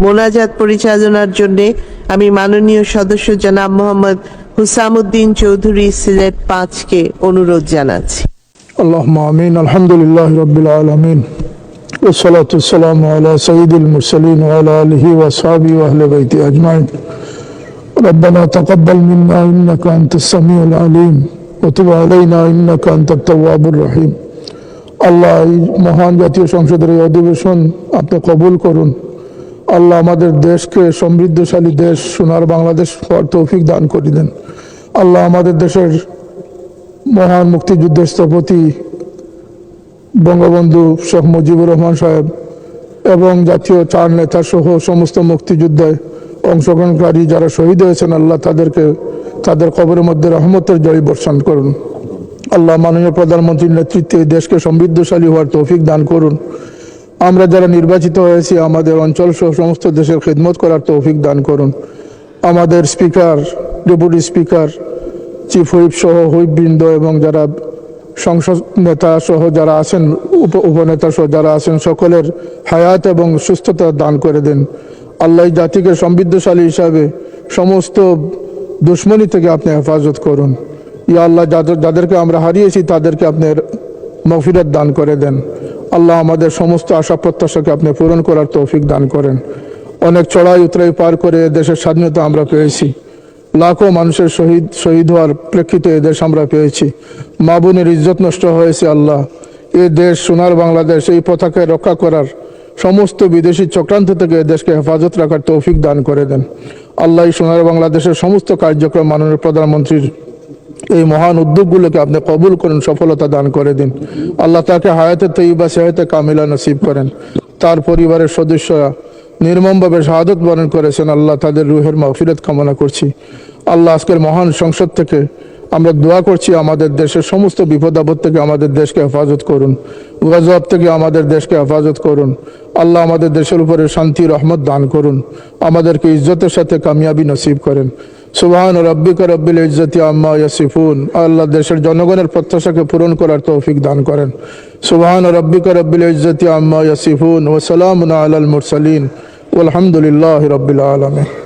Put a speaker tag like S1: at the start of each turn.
S1: মোনাজাত পরিচালনার জন্য আমি মাননীয় সদস্য জনাব মোহাম্মদ হুসামুদ্দিন চৌধুরী সিলেট পাঁচকে অনুরোধ জানাচ্ছি
S2: اللهم امين الحمد لله رب العالمين والصلاة والسلام على سيد المرسلين وعلى اله واصحابه واهل بيته اجمعين ربنا تقبل منا انك انت السميع العليم وتب علينا انك انت التواب الرحيم আল্লাহ এই মহান জাতীয় সংসদের এই অধিবেশন আপনি কবুল করুন আল্লাহ আমাদের দেশকে সমৃদ্ধশালী দেশ, সোনার বাংলাদেশ হওয়ার তৌফিক দান করে দেন আল্লাহ আমাদের দেশের মহান মুক্তিযুদ্ধের স্থপতি বঙ্গবন্ধু শেখ মুজিবুর রহমান সাহেব এবং জাতীয় চার নেতা সহ সমস্ত মুক্তিযুদ্ধে অংশগ্রহণকারী যারা শহীদ হয়েছেন, আল্লাহ তাদেরকে তাদের কবরের মধ্যে রহমতের জয় বর্ষণ করুন। আল্লাহ মাননীয় প্রধানমন্ত্রীর নেতৃত্বে দেশকে সমৃদ্ধশালী হওয়ার তৌফিক দান করুন। আমরা যারা নির্বাচিত হয়েছি, আমাদের অঞ্চল সহ সমস্ত দেশের খেদমত করার তৌফিক দান করুন। আমাদের speaker, deputy speaker, chief whip সহ হুইপবৃন্দ এবং যারা সংসদ নেতা সহ যারা আছেন, উপ উপনেতা সহ যারা আছেন, সকলের হায়াত এবং সুস্থতা দান করে দেন। আল্লাহ জাতিকে সমৃদ্ধশালী হিসাবে সমস্ত দুশ্মনী থেকে আপনি হেফাজত করুন। ইয়া আল্লাহ, যাদের যাদেরকে আমরা হারিয়েছি, তাদেরকে আপনার মফিরত দান করে দেন। আল্লাহ আমাদের সমস্ত আশা প্রত্যাশাকে আপনি পূরণ করার তৌফিক দান করেন। অনেক চড়াই উতরাই পার করে দেশের স্বাধীনতা আমরা পেয়েছি। লাখো মানুষের শহীদ শহীদ হওয়ার প্রেক্ষিতে এ দেশ আমরা পেয়েছি। মা বোনের ইজ্জত নষ্ট হয়েছে আল্লাহ। এ দেশ, সোনার বাংলাদেশ, এই পতাকায় রক্ষা করার সমস্ত বিদেশি চক্রান্ত থেকে দেশকে হেফাজত রাখার তৌফিক দান করে দেন। আল্লাহ সোনার বাংলাদেশের সমস্ত কার্যক্রম মাননীয় প্রধানমন্ত্রীর এই মহান উদ্যোগগুলোকে আপনি কবুল করেন, সফলতা দান করে দিন। আল্লাহ তাকে হায়াতে তৈবা সেহাতে কামিলা নসিব করেন। তার পরিবারের সদস্যরা নির্মমভাবে শাহাদত বরণ করেছেন। আল্লাহ তাদের রুহের মাফিরত কামনা করছি। আল্লাহ আজকের মহান সংসদ থেকে আমরা দোয়া করছি, আমাদের দেশের সমস্ত বিপদ আপদ থেকে আমাদের দেশকে হেফাজত করুন। গজব থেকে আমাদের দেশকে হেফাজত করুন। আল্লাহ আমাদের দেশের উপরে শান্তি, রহমত দান করুন। আমাদেরকে ইজ্জতের সাথে কামিয়াবি নসিব করেন। সুবহান রব্বিক রব্বিল ইজ্জতি আম্মা ইয়াসিফুন। আল্লাহ দেশের জনগণের প্রত্যাশাকে পূরণ করার তৌফিক দান করেন। সুবহান রব্বিক রব্বিল ইজ্জতি আম্মা ইয়াসিফুন ওয়া সালামুন আলাল মুরসালিন। ওয়া আলহামদুলিল্লাহি রব্বিল আলামিন।